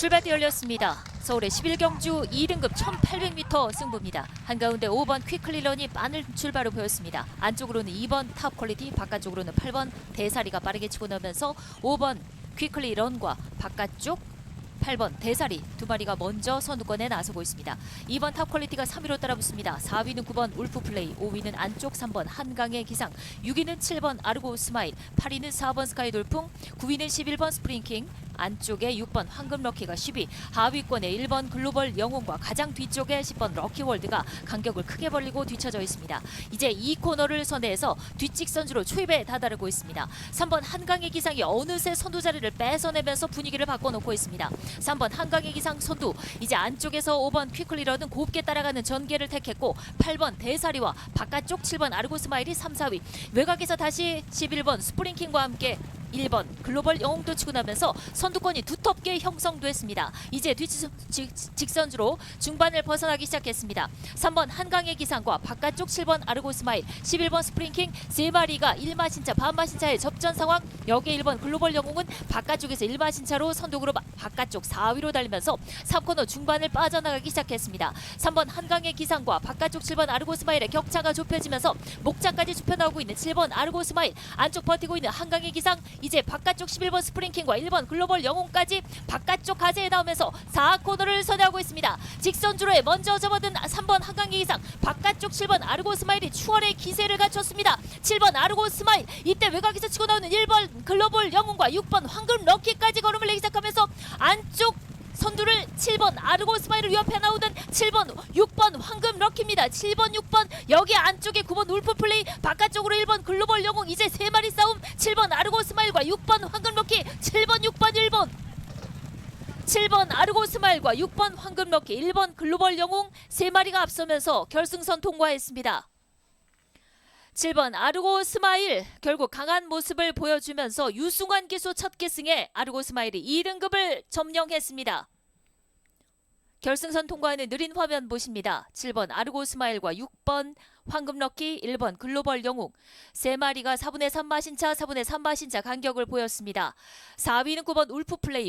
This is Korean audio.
출발대 열렸습니다. 서울의 11경주 2등급 1800m 승부입니다. 한가운데 5번 퀵클리런이 빠른 출발을 보였습니다. 안쪽으로는 2번 탑 퀄리티, 바깥쪽으로는 8번 대사리가 빠르게 치고 나면서 5번 퀵클리런과 바깥쪽 8번 대사리 두 마리가 먼저 선두권에 나서고 있습니다. 2번 탑 퀄리티가 3위로 따라붙습니다. 4위는 9번 울프 플레이, 5위는 안쪽 3번 한강의 기상, 6위는 7번 아르고 스마일, 8위는 4번 스카이 돌풍, 9위는 11번 스프링킹, 안쪽에 6번 황금 럭키가 10위, 하위권에 1번 글로벌 영웅과 가장 뒤쪽에 10번 럭키 월드가 간격을 크게 벌리고 뒤쳐져 있습니다. 이제 이 코너를 선회해서 뒷직선주로 초입에 다다르고 있습니다. 3번 한강의 기상이 어느새 선두 자리를 뺏어내면서 분위기를 바꿔놓고 있습니다. 3번 한강의 기상 선두 이제 안쪽에서 5번 퀴클리러는 곱게 따라가는 전개를 택했고 8번 대사리와 바깥쪽 7번 아르고 스마일이 3, 4위 외곽에서 다시 11번 스프링킹과 함께 1번 글로벌 영웅도 치고 나면서 선두권이 두텁게 형성됐습니다. 이제 뒷직 직선주로 중반을 벗어나기 시작했습니다. 3번 한강의 기상과 바깥쪽 7번 아르고 스마일, 11번 스프링킹 세 마리가 1마신차 반마신차의 접전 상황. 여기에 1번 글로벌 영웅은 바깥쪽에서 1마신차로 선두그룹 바깥쪽 4위로 달리면서 3코너 중반을 빠져나가기 시작했습니다. 3번 한강의 기상과 바깥쪽 7번 아르고 스마일의 격차가 좁혀지면서 목차까지 좁혀 나오고 있는 7번 아르고 스마일 안쪽 버티고 있는 한강의 기상 이제 바깥쪽 11번 스프링킹과 1번 글로벌 영웅까지 바깥쪽 가세에 나오면서 4코너를 선회하고 있습니다. 직선주로에 먼저 접어든 3번 한강의 기상 바깥쪽 7번 아르고 스마일이 추월의 기세를 갖췄습니다. 7번 아르고 스마일 이때 외곽에서 치고 나오는 1번 글로벌 영웅과 6번 황금 럭키까지 걸음을 내기 시작하면서 안쪽 선두를 7번 아르고 스마일을 위협해 나오던 7번 6번 황금 럭키입니다. 7번 6번 여기 안쪽에 9번 울프 플레이 바깥쪽으로 1번 글로벌 영웅 이제 세 마리 싸움 7번 아르고 스마일과 6번 황금 럭키 7번 6번 1번 7번 아르고 스마일과 6번 황금 럭키 1번 글로벌 영웅 세 마리가 앞서면서 결승선 통과했습니다. 7번 아르고 스마일 결국 강한 모습을 보여주면서 유승환 기수 첫 계승에 아르고 스마일이 2등급을 점령했습니다. 결승선 통과하는 느린 화면 보십니다. 7번 아르고 스마일과 6번 황금 럭키, 1번 글로벌 영웅 세 마리가 4분의 3 마신차, 4분의 3 마신차 간격을 보였습니다. 4위는 9번 울프 플레이